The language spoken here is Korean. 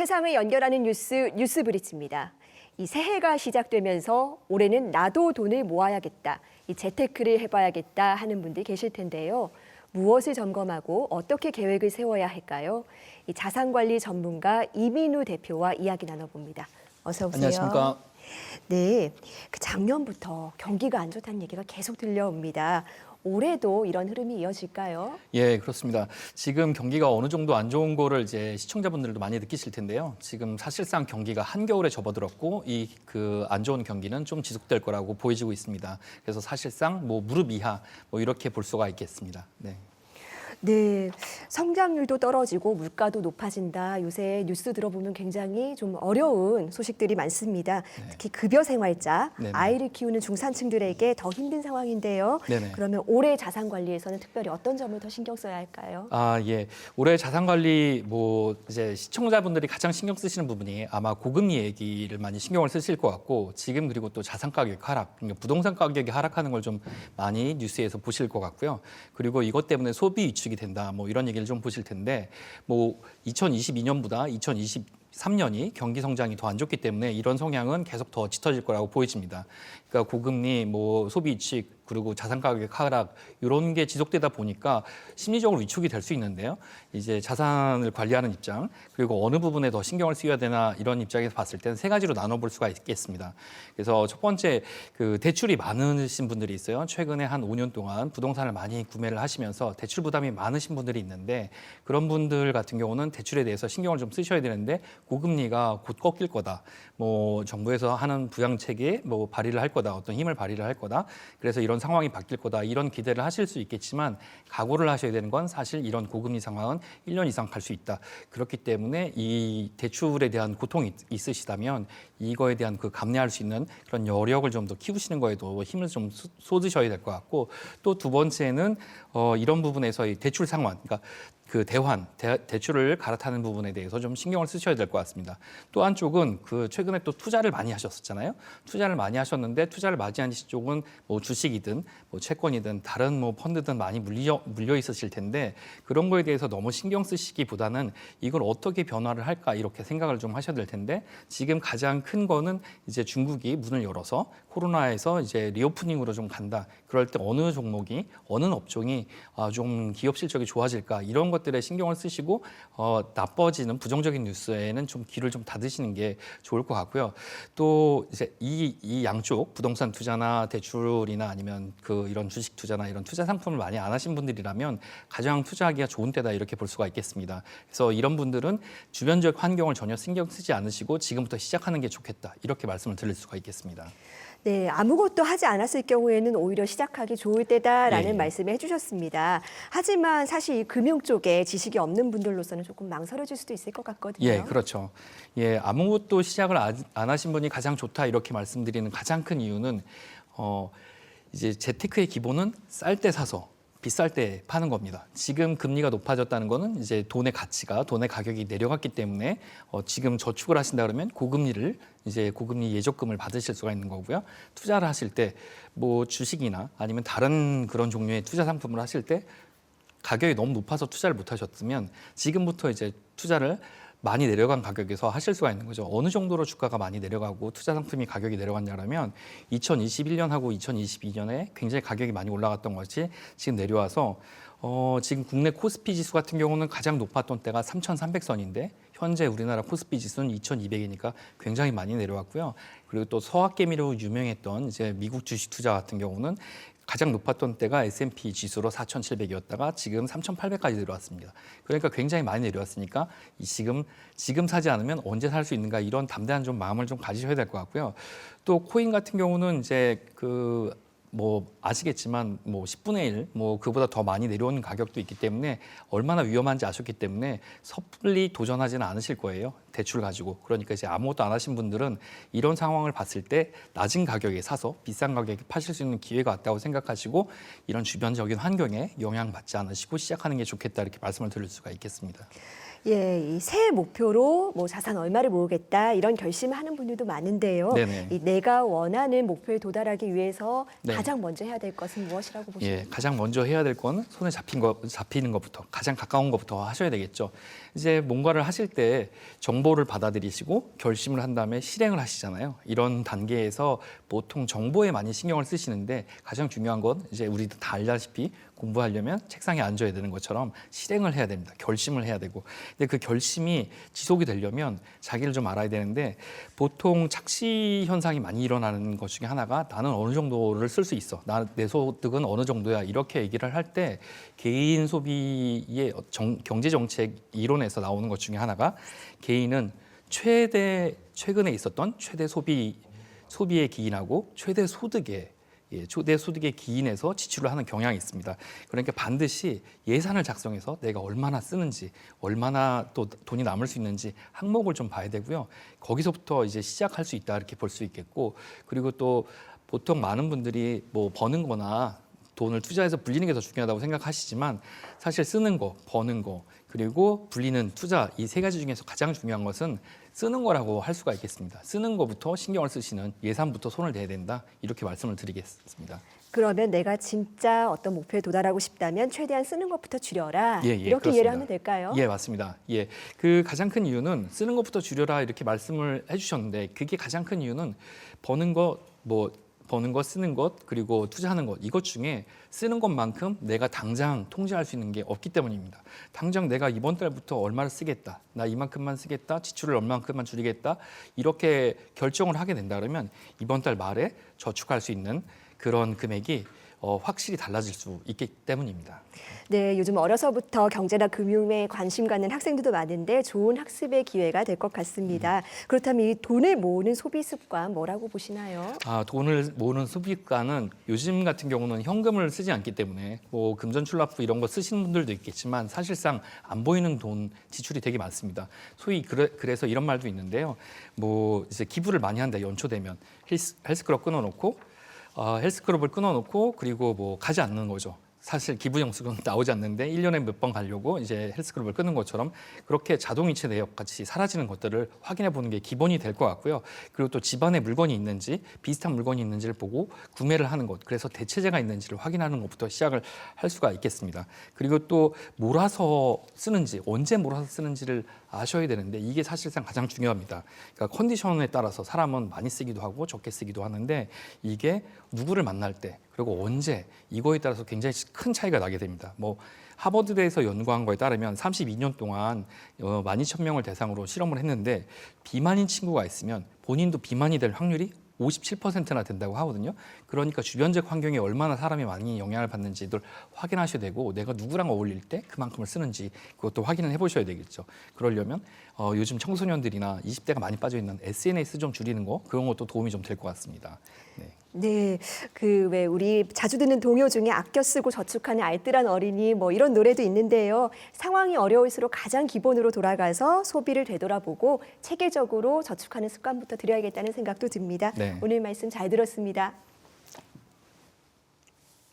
세상을 연결하는 뉴스 뉴스 브리치입니다. 이 새해가 시작되면서 올해는 나도 돈을 모아야겠다, 이 재테크를 해봐야겠다 하는 분들 계실 텐데요. 무엇을 점검하고 어떻게 계획을 세워야 할까요? 이 자산관리 전문가 이민우 대표와 이야기 나눠봅니다. 어서 오세요. 안녕하십니까. 네, 그 작년부터 경기가 안 좋다는 얘기가 계속 들려옵니다. 올해도 이런 흐름이 이어질까요? 예, 그렇습니다. 지금 경기가 어느 정도 안 좋은 거를 이제 시청자분들도 많이 느끼실 텐데요. 지금 사실상 경기가 한겨울에 접어들었고 이 그 안 좋은 경기는 좀 지속될 거라고 보여지고 있습니다. 그래서 사실상 뭐 무릎 이하 뭐 이렇게 볼 수가 있겠습니다. 네. 네, 성장률도 떨어지고 물가도 높아진다. 요새 뉴스 들어보면 굉장히 좀 어려운 소식들이 많습니다. 특히 급여 생활자, 네네. 아이를 키우는 중산층들에게 더 힘든 상황인데요. 네네. 그러면 올해 자산 관리에서는 특별히 어떤 점을 더 신경 써야 할까요? 아, 예. 올해 자산 관리 뭐 이제 시청자분들이 가장 신경 쓰시는 부분이 아마 고금리 얘기를 많이 신경을 쓰실 것 같고 지금 그리고 또 자산 가격 하락, 그러니까 부동산 가격이 하락하는 걸 좀 많이 뉴스에서 보실 것 같고요. 그리고 이것 때문에 소비 위축 이 된다. 뭐 이런 얘기를 좀 보실 텐데 뭐 2022년보다 2023년이 경기 성장이 더 안 좋기 때문에 이런 성향은 계속 더 짙어질 거라고 보여집니다. 그러니까 고금리, 뭐 소비 위축 그리고 자산 가격 하락 이런 게 지속되다 보니까 심리적으로 위축이 될 수 있는데요. 이제 자산을 관리하는 입장 그리고 어느 부분에 더 신경을 쓰여야 되나 이런 입장에서 봤을 때는 세 가지로 나눠볼 수가 있겠습니다. 그래서 첫 번째 그 대출이 많으신 분들이 있어요. 최근에 한 5년 동안 부동산을 많이 구매를 하시면서 대출 부담이 많으신 분들이 있는데 그런 분들 같은 경우는 대출에 대해서 신경을 좀 쓰셔야 되는데 고금리가 곧 꺾일 거다. 뭐 정부에서 하는 부양책에 뭐 발의를 할 거다. 어떤 힘을 발휘를 할 거다. 그래서 이런 상황이 바뀔 거다. 이런 기대를 하실 수 있겠지만 각오를 하셔야 되는 건 사실 이런 고금리 상황은 1년 이상 갈 수 있다. 그렇기 때문에 이 대출에 대한 고통이 있으시다면 이거에 대한 그 감내할 수 있는 그런 여력을 좀 더 키우시는 거에도 힘을 좀 쏟- 쏟으셔야 될 것 같고 또 두 번째는 어, 이런 부분에서 이 대출 상환, 그러니까 그 대환, 대, 출을 갈아타는 부분에 대해서 좀 신경을 쓰셔야 될 것 같습니다. 또 한쪽은 그 최근에 또 투자를 많이 하셨었잖아요. 투자를 많이 하셨는데 투자를 맞이한 쪽은 뭐 주식이든 뭐 채권이든 다른 뭐 펀드든 많이 물려 물려 있으실 텐데 그런 거에 대해서 너무 신경 쓰시기보다는 이걸 어떻게 변화를 할까 이렇게 생각을 좀 하셔야 될 텐데 지금 가장 큰 거는 이제 중국이 문을 열어서 코로나에서 이제 리오프닝으로 좀 간다. 그럴 때 어느 종목이 어느 업종이 아, 좀 기업 실적이 좋아질까 이런 것들에 신경을 쓰시고 어, 나빠지는 부정적인 뉴스에는 좀 귀를 좀 닫으시는 게 좋을 것 같고요. 또 이제 이, 이 양쪽 부동산 투자나 대출이나 아니면 그 이런 주식 투자나 이런 투자 상품을 많이 안 하신 분들이라면 가장 투자하기가 좋은 때다 이렇게 볼 수가 있겠습니다. 그래서 이런 분들은 주변적 환경을 전혀 신경 쓰지 않으시고 지금부터 시작하는 게 좋 겠다 이렇게 말씀을 드릴 수가 있겠습니다. 네, 아무것도 하지 않았을 경우에는 오히려 시작하기 좋을 때다라는 예, 예. 말씀을 해주셨습니다. 하지만 사실 이 금융 쪽에 지식이 없는 분들로서는 조금 망설여질 수도 있을 것 같거든요. 예, 그렇죠. 예, 아무것도 시작을 아- 안 하신 분이 가장 좋다 이렇게 말씀드리는 가장 큰 이유는 어 이제 재테크의 기본은 쌀 때 사서 비쌀 때 파는 겁니다. 지금 금리가 높아졌다는 거는 이제 돈의 가치가 돈의 가격이 내려갔기 때문에 어, 지금 저축을 하신다 그러면 고금리를 이제 고금리 예적금을 받으실 수가 있는 거고요. 투자를 하실 때 뭐 주식이나 아니면 다른 그런 종류의 투자 상품을 하실 때 가격이 너무 높아서 투자를 못 하셨으면 지금부터 이제 투자를 많이 내려간 가격에서 하실 수가 있는 거죠. 어느 정도로 주가가 많이 내려가고 투자 상품이 가격이 내려갔냐면 2021년하고 2022년에 굉장히 가격이 많이 올라갔던 것이 지금 내려와서 어, 지금 국내 코스피 지수 같은 경우는 가장 높았던 때가 3,300선인데 현재 우리나라 코스피 지수는 2,200이니까 굉장히 많이 내려왔고요. 그리고 또 서학개미로 유명했던 이제 미국 주식 투자 같은 경우는 가장 높았던 때가 S&P 지수로 4,700이었다가 지금 3,800까지 내려왔습니다. 그러니까 굉장히 많이 내려왔으니까 이 지금 지금 사지 않으면 언제 살 수 있는가 이런 담대한 좀 마음을 좀 가지셔야 될 것 같고요. 또 코인 같은 경우는 이제 그 뭐 아시겠지만 뭐 10분의 1, 뭐 그보다 더 많이 내려오는 가격도 있기 때문에 얼마나 위험한지 아셨기 때문에 섣불리 도전하지는 않으실 거예요. 대출 가지고. 그러니까 이제 아무것도 안 하신 분들은 이런 상황을 봤을 때 낮은 가격에 사서 비싼 가격에 파실 수 있는 기회가 왔다고 생각하시고 이런 주변적인 환경에 영향받지 않으시고 시작하는 게 좋겠다 이렇게 말씀을 드릴 수가 있겠습니다. 예, 이 새해 목표로 뭐 자산 얼마를 모으겠다 이런 결심하는 분들도 많은데요. 네네. 이 내가 원하는 목표에 도달하기 위해서 네. 가장 먼저 해야 될 것은 무엇이라고 보십니까? 예, 가장 먼저 해야 될 건 손에 잡힌 거 잡히는 것부터 가장 가까운 것부터 하셔야 되겠죠. 이제 뭔가를 하실 때 정보를 받아들이시고 결심을 한 다음에 실행을 하시잖아요. 이런 단계에서 보통 정보에 많이 신경을 쓰시는데 가장 중요한 건 이제 우리도 다 알다시피 공부하려면 책상에 앉아야 되는 것처럼 실행을 해야 됩니다. 결심을 해야 되고. 근데 그 결심이 지속이 되려면 자기를 좀 알아야 되는데 보통 착시 현상이 많이 일어나는 것 중에 하나가 나는 어느 정도를 쓸 수 있어. 나 내 소득은 어느 정도야. 이렇게 얘기를 할 때 개인 소비의 정- 경제 정책 이론에서 나오는 것 중에 하나가 개인은 최대 최근에 있었던 최대 소비 소비에 기인하고 최대 소득에 예, 최대 소득에 기인해서 지출을 하는 경향이 있습니다. 그러니까 반드시 예산을 작성해서 내가 얼마나 쓰는지, 얼마나 또 돈이 남을 수 있는지 항목을 좀 봐야 되고요. 거기서부터 이제 시작할 수 있다 이렇게 볼 수 있겠고, 그리고 또 보통 많은 분들이 뭐 버는 거나 돈을 투자해서 불리는 게 더 중요하다고 생각하시지만 사실 쓰는 거, 버는 거, 그리고 불리는 투자 이 세 가지 중에서 가장 중요한 것은 쓰는 거라고 할 수가 있겠습니다. 쓰는 거부터 신경을 쓰시는 예산부터 손을 대야 된다 이렇게 말씀을 드리겠습니다. 그러면 내가 진짜 어떤 목표에 도달하고 싶다면 최대한 쓰는 것부터 줄여라. 예, 예, 이렇게. 이해를 하면 될까요? 예, 맞습니다. 예, 그 가장 큰 이유는 쓰는 것부터 줄여라 이렇게 말씀을 해주셨는데 그게 가장 큰 이유는 버는 것뭐 버는 것, 쓰는 것, 그리고 투자하는 것 이것 중에 쓰는 것만큼 내가 당장 통제할 수 있는 게 없기 때문입니다. 당장 내가 이번 달부터 얼마를 쓰겠다, 나 이만큼만 쓰겠다, 지출을 얼마만큼만 줄이겠다 이렇게 결정을 하게 된다 그러면 이번 달 말에 저축할 수 있는 그런 금액이 어, 확실히 달라질 수 있기 때문입니다. 네, 요즘 어려서부터 경제나 금융에 관심 갖는 학생들도 많은데 좋은 학습의 기회가 될 것 같습니다. 그렇다면 이 돈을 모으는 소비 습관 뭐라고 보시나요? 아, 돈을 모으는 소비가는 요즘 같은 경우는 현금을 쓰지 않기 때문에 뭐 금전출납부 이런 거 쓰시는 분들도 있겠지만 사실상 안 보이는 돈 지출이 되게 많습니다. 소위 그래, 그래서 이런 말도 있는데요. 뭐 이제 기부를 많이 한다 연초 되면 헬스, 헬스클럽 끊어놓고 어, 헬스클럽을 끊어놓고 그리고 뭐 가지 않는 거죠. 사실 기부 영수증 나오지 않는데 1년에 몇 번 가려고 이제 헬스클럽을 끊는 것처럼 그렇게 자동이체 내역 같이 사라지는 것들을 확인해 보는 게 기본이 될 것 같고요. 그리고 또 집안에 물건이 있는지 비슷한 물건이 있는지를 보고 구매를 하는 것, 그래서 대체제가 있는지를 확인하는 것부터 시작을 할 수가 있겠습니다. 그리고 또 몰아서 쓰는지 언제 몰아서 쓰는지를 아셔야 되는데 이게 사실상 가장 중요합니다. 그러니까 컨디션에 따라서 사람은 많이 쓰기도 하고 적게 쓰기도 하는데 이게 누구를 만날 때 그리고 언제 이거에 따라서 굉장히 큰 차이가 나게 됩니다. 뭐 하버드대에서 연구한 거에 따르면 32년 동안 어, 12,000명을 대상으로 실험을 했는데 비만인 친구가 있으면 본인도 비만이 될 확률이 57%나 된다고 하거든요. 그러니까 주변적 환경에 얼마나 사람이 많이 영향을 받는지를 확인하셔야 되고 내가 누구랑 어울릴 때 그만큼을 쓰는지 그것도 확인을 해보셔야 되겠죠. 그러려면 어, 요즘 청소년들이나 20대가 많이 빠져 있는 SNS 좀 줄이는 거 그런 것도 도움이 좀 될 것 같습니다. 네. 네, 그 왜 우리 자주 듣는 동요 중에 아껴 쓰고 저축하는 알뜰한 어린이 뭐 이런 노래도 있는데요. 상황이 어려울수록 가장 기본으로 돌아가서 소비를 되돌아보고 체계적으로 저축하는 습관부터 들여야겠다는 생각도 듭니다. 네. 오늘 말씀 잘 들었습니다.